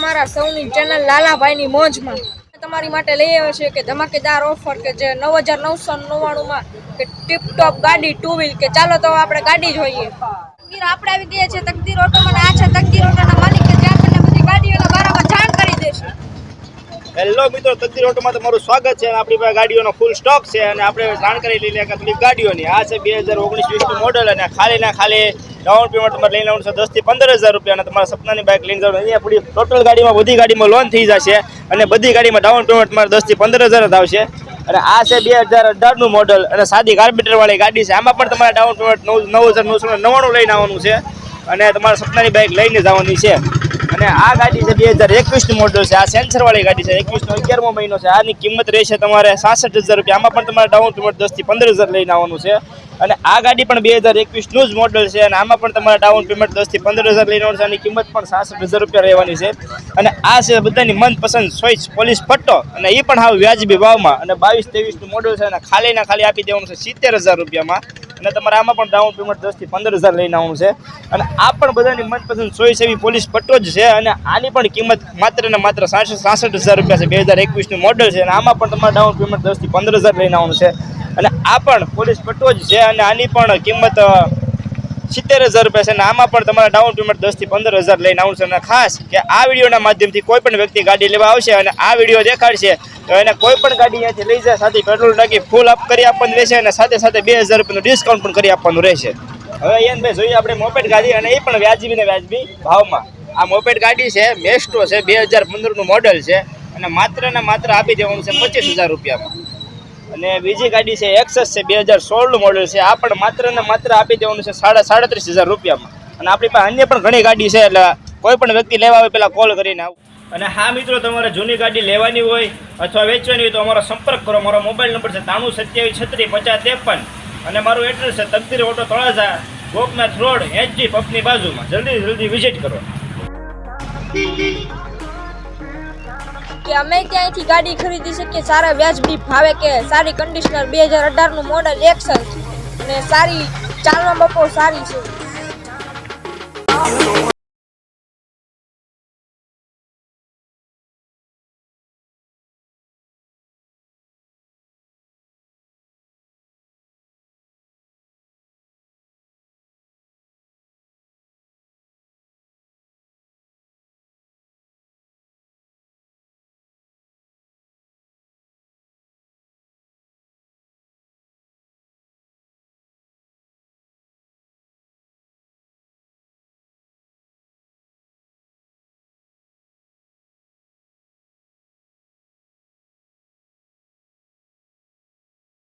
તમારા સૌની ચેનલ લાલાભાઈની મોજમાં. તમારી માટે લઈ આવ્યો છે કે ધમાકેદાર ઓફર કે જે નવ હજાર નવસો નવ્વાણુંમાં કે ટિપટોપ ગાડી ટુ વ્હીલ કે ચાલો તો આપણે ગાડી જોઈએ આપણે આવી ગયા છે તકદીર ઓટો અને આ છે તકદીર ઓટોના માલિક કે જે આપણને બધી ગાડીઓના બારામાં જાણ કરી દેશે હેલો મિત્રો તકદીર ઓટોમાં તમારું સ્વાગત છે અને આપણી પાસે ગાડીઓનો ફૂલ સ્ટોક છે અને આપણે જાણકારી લઈ લઈએ કે થોડી ગાડીઓની. આ છે બે હજાર ઓગણીસ વીસનું મોડલ અને ખાલી ના ખાલી ડાઉન પેમેન્ટ તમારે લઈને આવશે દસથી પંદર હજાર રૂપિયા અને તમારા સપનાની બાઇક લઈને જવાનું. અહીંયા પૂરી ટોટલ ગાડીમાં બધી ગાડીમાં લોન થઈ જશે અને બધી ગાડીમાં ડાઉન પેમેન્ટ તમારે દસથી પંદર હજાર જ આવશે. અને આ છે બે હજાર અઢારનું મોડલ અને સાદી કાર્બેટરવાળી ગાડી છે. આમાં પણ તમારે ડાઉન પેમેન્ટ નવ નવ હજાર નવસો નવ્વાણું લઈને આવવાનું છે અને તમારા સપનાની બાઇક લઈને જવાની છે. અને આ ગાડી છે બે હજાર એકવીસનું મોડલ છે. આ સેન્સર વાળી ગાડી છે. એકવીસનો અગિયારમો મહિનો છે. આની કિંમત રહેશે તમારે સાસઠ હજાર રૂપિયા. આમાં પણ તમારે ડાઉન પેમેન્ટ દસથી પંદર હજાર લઈને આવવાનું છે. અને આ ગાડી પણ બે હજાર એકવીસનું જ મોડલ છે અને આમાં પણ તમારે ડાઉન પેમેન્ટ દસથી પંદર હજાર લઈને આવવાનું છે. આની કિંમત પણ સાસઠ હજાર રૂપિયા રહેવાની છે. અને આ છે બધાની મનપસંદ સોઈસ પોલીસ પટ્ટો અને એ પણ હાવ વ્યાજબી ભાવમાં અને બાવીસ ત્રેવીસનું મોડલ છે અને ખાલી ના ખાલી આપી દેવાનું છે સિત્તેર હજાર રૂપિયામાં. અને તમારે આમાં પણ ડાઉન પેમેન્ટ દસથી પંદર હજાર લઈને આવવાનું છે. અને આ પણ બધાની મનપસંદ ચોઈસ એવી પોલીસ પટ્ટો જ છે અને આની પણ કિંમત માત્ર ને માત્ર સાસઠ સાસઠ હજાર રૂપિયા છે. બે હજાર એકવીસનું મોડલ છે અને આમાં પણ તમારે ડાઉન પેમેન્ટ દસથી પંદર હજાર લઈને આવવાનું છે. અને આ પણ પોલીસ પટ્ટો જ છે અને આની પણ કિંમત સિત્તેર હજાર રૂપિયા છે અને આમાં પણ તમારા ડાઉન પેમેન્ટ દસથી પંદર હજાર લઈને આવશે. અને ખાસ કે આ વિડીયોના માધ્યમથી કોઈ પણ વ્યક્તિ ગાડી લેવા આવશે અને આ વીડિયો દેખાડશે, તો એને કોઈ પણ ગાડી અહીંયાથી લઈ જાય, સાથે પેટ્રોલ ટાંકી ફૂલ અપ કરી આપવાનું રહેશે અને સાથે સાથે બે હજાર રૂપિયાનું ડિસ્કાઉન્ટ પણ કરી આપવાનું રહેશે. હવે યનભાઈ જોઈએ આપણે મોપેડ ગાડી અને એ પણ વ્યાજબી ને વ્યાજબી ભાવમાં. આ મોપેડ ગાડી છે મેસ્ટો છે, બે હજાર પંદરનું મોડલ છે અને માત્ર ને માત્ર આપી દેવાનું છે પચીસ હજાર રૂપિયામાં. અને બીજી ગાડી છે એક્સેસ છે, બે હજાર સોળનું મોડલ છે. આ પણ માત્ર ને માત્ર આપી દેવાનું છે સાડા સાડત્રીસ હજાર રૂપિયામાં. અને આપણી પાસે અન્ય પણ ઘણી ગાડી છે, એટલે કોઈ પણ વ્યક્તિ લેવા આવે પહેલાં કોલ કરીને આવું. અને હા મિત્રો, તમારે જૂની ગાડી લેવાની હોય અથવા વેચવાની હોય તો અમારો સંપર્ક કરો. મારો મોબાઈલ નંબર છે ત્રાણું સત્યાવીસ છત્રીસ પચાસ ત્રેપન. અને મારું એડ્રેસ છે Takdir auto Talaja, Gopnath road HG પબની બાજુમાં. જલ્દી જલ્દી વિઝિટ કરો. કે અમે ક્યાંયથી ગાડી ખરીદી શકીએ? સારા વ્યાજબી ભાવે કે સારી કન્ડિશનર બે હજાર અઢારનું મોડલ એક્સલ અને સારી ચાલવામાં બહુ સારી છે.